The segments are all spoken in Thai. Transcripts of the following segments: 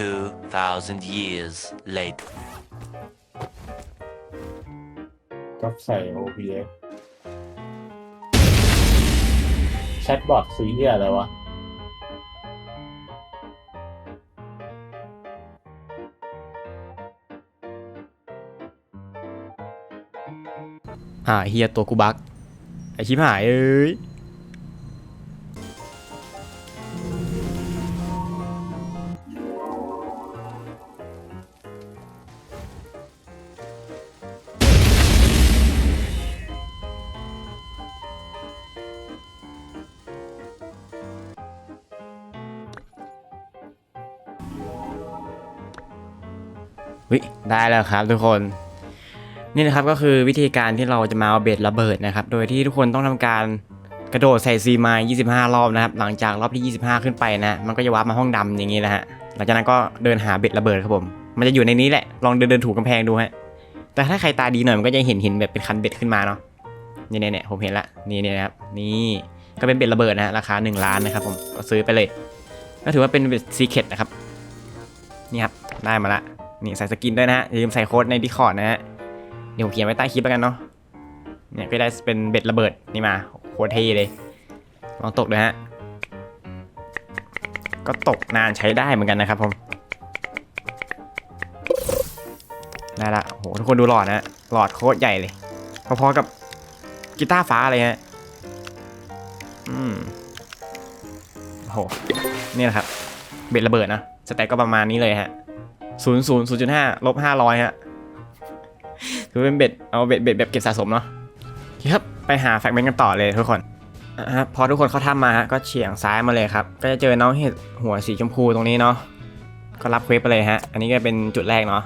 2,000 years later. ก็ใส่ OBS แชทบอทคือเหี้ยอะไรวะ อ่าเฮียตัวกูบักไอชิบหายเอ้ย วิได้แล้วครับทุกคนนี่นะครับก็คือวิธีการที่เราจะมาเอาเบ็ดระเบิดนะครับ โดยที่ทุกคนต้องทำการกระโดดใส่ซีไมา 25 รอบนะครับ หลังจากรอบที่ 25 ขึ้นไปนะมันก็จะวาร์ปมาห้องดำอย่างนี้นะฮะหลังจากนั้นก็เดินหาเบ็ดระเบิดครับผม มันจะอยู่ในนี้แหละลองเดินเดินถูกกำแพงดูฮะแต่ถ้าใครตาดีหน่อยมันก็จะเห็นเห็นแบบเป็นคันเบ็ดขึ้นมาเนาะนี่เนี่ยผมเห็นละนี่เนี่ยครับนี่ก็เป็นเบ็ดระเบิดนะฮะราคา 1 ล้านนะครับผมก็ซื้อไปเลย ก็ถือว่าเป็นเบ็ดซีเคร็ตนะครับนี่ครับได้มาละ นี่ใส่สกินด้วยนะฮะอย่าลืมใส่โค้ดในดิคอร์ดนะฮะเดี๋ยวเขียนไว้ใต้คลิปแล้วกันเนาะเนี่ยก็ได้เป็นเบ็ดระเบิดนี่มาโคตรเท่เลยลองตกดูฮะก็ตกนานใช้ได้เหมือนกันนะครับผมได้ละโหทุกคนดูหลอดนะหลอดโคตรใหญ่เลยพอๆกับกีตาร์ฟ้าเลยฮะอืมโอ้โหนี่แหละครับ เบ็ดระเบิดนะสแต็กก็ประมาณนี้เลยฮะ ศูนย์ศูนย์ศูนย์จุดห้าลบห้าร้อยฮะคือเป็นเบ็ดเอาเบ็ดเบ็ดแบบเก็บสะสมเนาะครับไปหาแฟกเมนต์กันต่อเลยทุกคนอะฮะพอทุกคนเข้าถ้ำมาฮะก็เฉียงซ้ายมาเลยครับ ก็จะเจอน้องเห็ดหัวสีชมพูตรงนี้เนาะก็รับเควสไปเลยฮะ อันนี้ก็เป็นจุดแรกเนาะ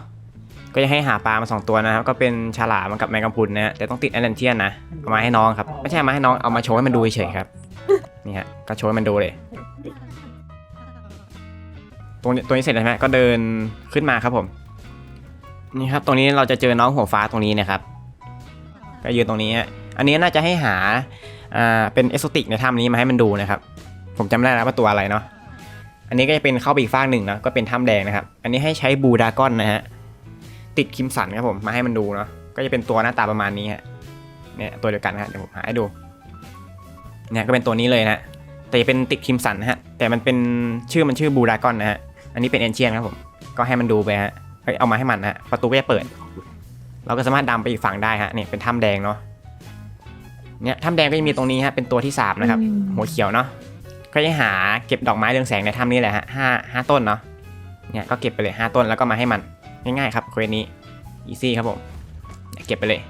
ก็จะให้หาปลามาสองตัวนะครับ ก็เป็นฉลามกับแมงกะพรุนนะฮะแต่ต้องติดแอตแลนเทียนนะเอามาให้น้องครับ ไม่ใช่เอามาให้น้องเอามาโชว์ให้มันดูเฉยๆครับนี่ฮะก็โชว์ให้มันดูเลย ตรงตัวนี้เสร็จแล้วใช่ไหมก็เดินขึ้นมาครับผม นี่ครับ ตรงนี้เราจะเจอน้องหัวฟ้าตรงนี้นะครับ ก็ยืนตรงนี้ฮะ อันนี้น่าจะให้หา อ่า เป็นเอสโซติกในถ้ำนี้มาให้มันดูนะครับ ผมจำได้แล้วว่าตัวอะไรเนาะ อันนี้ก็จะเป็นเข้าไปอีกฟากหนึ่งนะก็เป็นถ้ำแดงนะครับ อันนี้ให้ใช้บูดากอนนะฮะ ติดคิมสันครับผม มาให้มันดูเนาะ ก็จะเป็นตัวหน้าตาประมาณนี้ฮะ เนี่ยตัวเดียวกันนะฮะเดี๋ยวผมหาให้ดู เนี่ยก็เป็นตัวนี้เลยนะแต่จะเป็นติดคิมสันนะฮะ แต่มันเป็นชื่อมันชื่อบูดากอนนะฮะ อันนี้เป็นเอนเชียนครับผม ก็ให้มันดูไปฮะเฮ้ยเอามาให้มันนะฮะประตูก็จะเปิด เราก็สามารถดำไปอีกฝั่งได้ฮะเนี่ยเป็นถ้ำแดงเนาะเนี่ยถ้ำแดงก็จะมีตรงนี้ฮะเป็นตัวที่สามนะครับ หัวเขียวเนาะก็จะหาเก็บดอกไม้เรืองแสงในถ้ำนี้แหละฮะห้าห้าต้นเนาะเนี่ยก็เก็บไปเลยห้าต้นแล้วก็มาให้มันง่ายๆครับเควสนี้อีซี่ครับผมเนี่ยเก็บไปเลย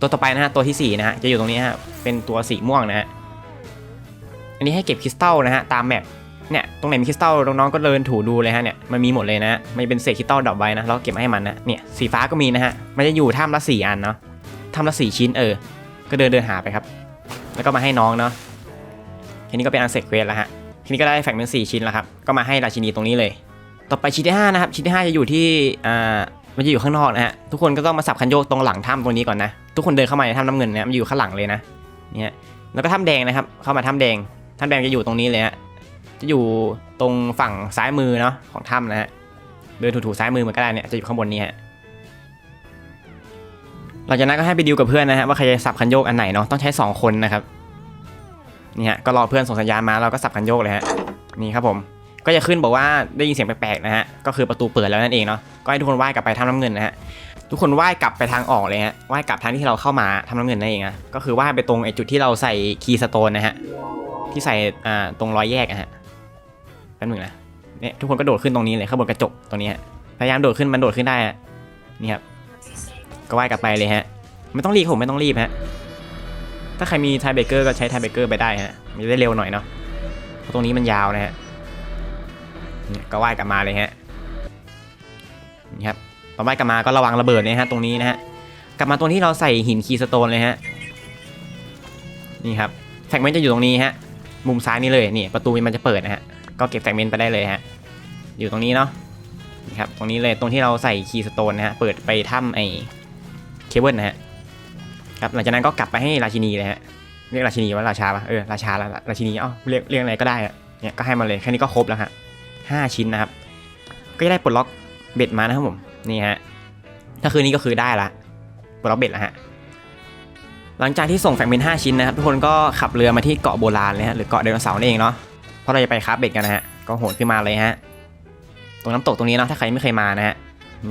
ตัวต่อไปนะฮะตัวที่สี่นะฮะจะอยู่ตรงนี้ฮะเป็นตัวสีม่วงนะฮะอันนี้ให้เก็บคริสตัลนะฮะตามแมป เนี่ยตรงไหนมีคริสตัลน้องๆก็เดินถูดูเลยฮะเนี่ยมันมีหมดเลยนะมันเป็นเศษคริสตัลดรอปไว้นะแล้วกเก็บมาให้มันนะเนี่ยสีฟ้าก็มีนะฮะมันจะอยู่ถ้ำละสี่อันเนาะถ้ำละสี่ชิ้นเออ ก็เดินเดินหาไปครับ แล้วก็มาให้น้องเนาะทีนี้ก็เป็นอันเสร็จเควสแล้วฮะทีนี้ก็ได้แฟกเมนสี่ชิ้นแล้วครับก็มาให้ราชินีตรงนี้เลย ต่อไปชิ้นที่ห้านะครับชิ้นที่ห้าจะอยู่ที่อ่ามันจะอยู่ข้างนอกนะฮะทุกคนก็ต้องมาสับคันโยกตรงหลังถ้ำตรงนี้ก่อนนะทุกคนเดินเข้ามาในถ้ำน้ำเงินเนี่ยมันอยู่ข้างหลังเลยนะเนี่ยแล้วก็ถ้ำแดงนะครับเข้ามาถ้ำแดงถ้ำแดงจะอยู่ตรงนี้เลยฮะ จะอยู่ตรงฝั่งซ้ายมือเนาะของถ้ำนะฮะเดินถูๆซ้ายมือมันก็ได้เนี่ยจะอยู่ข้างบนนี้ฮะหลังจากนั้นก็ให้ไปดิวกับเพื่อนนะฮะว่าใครจะสับคันโยกอันไหนเนาะต้องใช้ 2 คนนะครับนี่ฮะก็รอเพื่อนส่งสัญญาณมาเราก็สับคันโยกเลยฮะนี่ครับผมก็จะขึ้นบอกว่าได้ยินเสียงแปลกๆนะฮะก็คือประตูเปิดแล้วนั่นเองเนาะก็ให้ทุกคนว่ายกลับไปทำน้ำเงินนะฮะทุกคนว่ายกลับไปทางออกเลยฮะว่ายกลับทางที่เราเข้ามาทำน้ำเงินนั่นเองนะก็คือว่ายไปตรงไอ้จุดที่เราใส่คีย์สโตนนะฮะที่ใส่อ่าตรงรอยแยกอะฮะ แป๊บหนึงนะเนี่ยทุกคนก็โดดขึ้นตรงนี้เลยข้างบนกระจกตรงนี้ฮะพยายามโดดขึ้นมันโดดขึ้นได้อะนี่ครับก็ว่ายกลับไปเลยฮะ ไม่ต้องรีบผมไม่ต้องรีบฮะถ้าใครมีไทเบเกอร์ก็ใช้ไทเบเกอร์ไปได้ฮะมันจะได้เร็วหน่อยเนาะเพราะตรงนี้มันยาวนะฮะก็ว่ายกลับมาเลยฮะนี่ครับตอนว่ายกลับมาก็ระวังระเบิดเลยฮะตรงนี้นะฮะกลับมาตรงที่เราใส่หินคีย์สโตนเลยฮะนี่ครับแฟกเมนต์จะอยู่ตรงนี้ฮะมุมซ้ายนี่เลยนี่ประตูมันจะเปิดนะฮะ ก็เก็บแฟกเมนต์ไปได้เลยฮะ อยู่ตรงนี้เนาะครับ ตรงนี้เลยตรงที่เราใส่คีย์สโตนนะฮะ เปิดไปถ้ำไอเคเบิลนะฮะ ครับ หลังจากนั้นก็กลับไปให้ราชินีเลยฮะ เรียกราชินีว่าราชาปะเออ ราชาละราชินี เอ้า เรียกเรียกอะไรก็ได้อะเนี่ย ก็ให้มาเลย แค่นี้ก็ครบแล้วฮะห้าชิ้นนะครับ ก็จะได้ปลดล็อกเบ็ดมานะครับผม นี่ฮะ ถ้าคืนนี้ก็คือได้ละ ปลดล็อกเบ็ดแล้วฮะหลังจากที่ส่งแฟกเมนต์5ชิ้นนะครับ ทุกคนก็ขับเรือมาที่เกาะโบราณเลยฮะหรือเกาะไดโนเสาร์นี่เองเนาะ เพราะเราจะไปคาฟเบ็ดกันนะฮะ ก็โหนขึ้นมาเลยฮะ ตรงน้ำตกตรงนี้เนาะถ้าใครไม่เคยมานะฮะ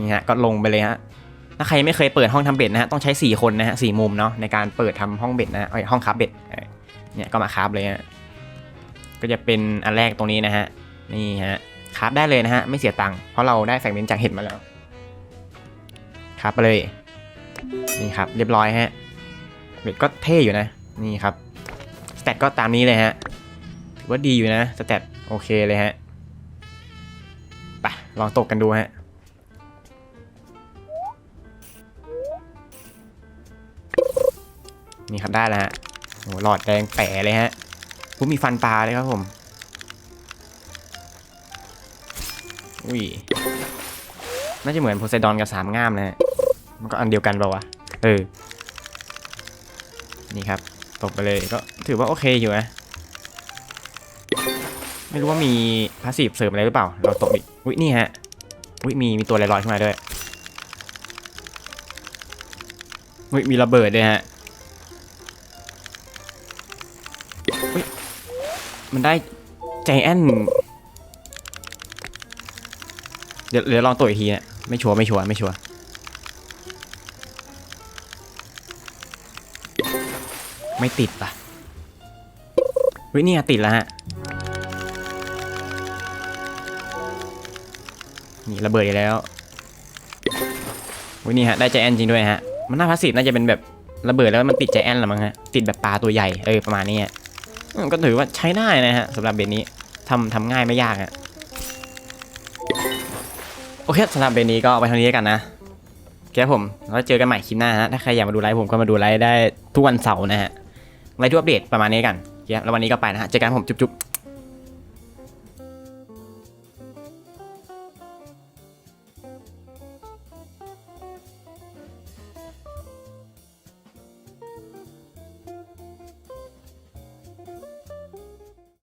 นี่ฮะ ก็ลงไปเลยฮะ ถ้าใครไม่เคยเปิดห้องทำเบ็ดนะฮะ ต้องใช้ 4 คนนะฮะสี่มุมเนาะในการเปิดทำห้องเบ็ดนะฮะเอ้ยห้องคาฟเบ็ด เนี่ยก็มาคาฟเลยฮะ ก็จะเป็นอันแรกตรงนี้นะฮะ นี่ฮะคาฟได้เลยนะฮะ ไม่เสียตังค์ เพราะเราได้แฟกเมนจากเห็ดมาแล้วคาฟไปเลย นี่ครับ เรียบร้อยฮะ เบ็ดก็เท่อยู่นะ นี่ครับ สเตตก็ตามนี้เลยฮะ ถือว่าดีอยู่นะสเตตโอเคเลยฮะไปลองตกกันดูฮะนี่ครับได้แล้วฮะโหหลอดแดงแป๋เลยฮะผมมีฟันปลาเลยครับผมอุ้ยน่าจะเหมือนโพไซดอนกับสามง่ามนะฮะมันก็อันเดียวกันเปล่าวะเออนี่ครับตกไปเลยก็ถือว่าโอเคอยู่นะ ไม่รู้ว่ามีพาสซีฟเสริมอะไรหรือเปล่า เราตกอีกอุ้ยนี่ฮะอุ้ยมีมีตัวลอยขึ้นมาด้วยอุ้ยมีระเบิดด้วยฮะอุ้ยมันได้ใจแอนเดี๋ยวเดี๋ยวลองตัวอีกทีนะไม่ชัวร์ไม่ชัวร์ไม่ชัวร์ไม่ติดป่ะเฮ้ยเนี่ยติดแล้วฮะ นี่ระเบิดอีกแล้วเฮ้ยนี่ฮะได้ใจแอนจริงด้วยฮะมันน่าพาสซีฟน่าจะเป็นแบบระเบิดแล้วมันติดใจแอนละมั้งฮะติดแบบปลาตัวใหญ่เออประมาณนี้อะก็ถือว่าใช้ได้นะฮะสำหรับเบนนี้ทำทำง่ายไม่ยากฮะโอเคสำหรับเบนนี้ก็ไปเท่านี้กันนะโอเคครับผมแล้วเจอกันใหม่คลิปหน้าฮะถ้าใครอยากมาดูไลฟ์ผมก็มาดูไลฟ์ได้ทุกวันเสาร์นะฮะไลฟ์ทุกอัปเดตประมาณนี้กันแล้ววันนี้ก็ไปนะฮะเจอกันผมจุ๊บๆ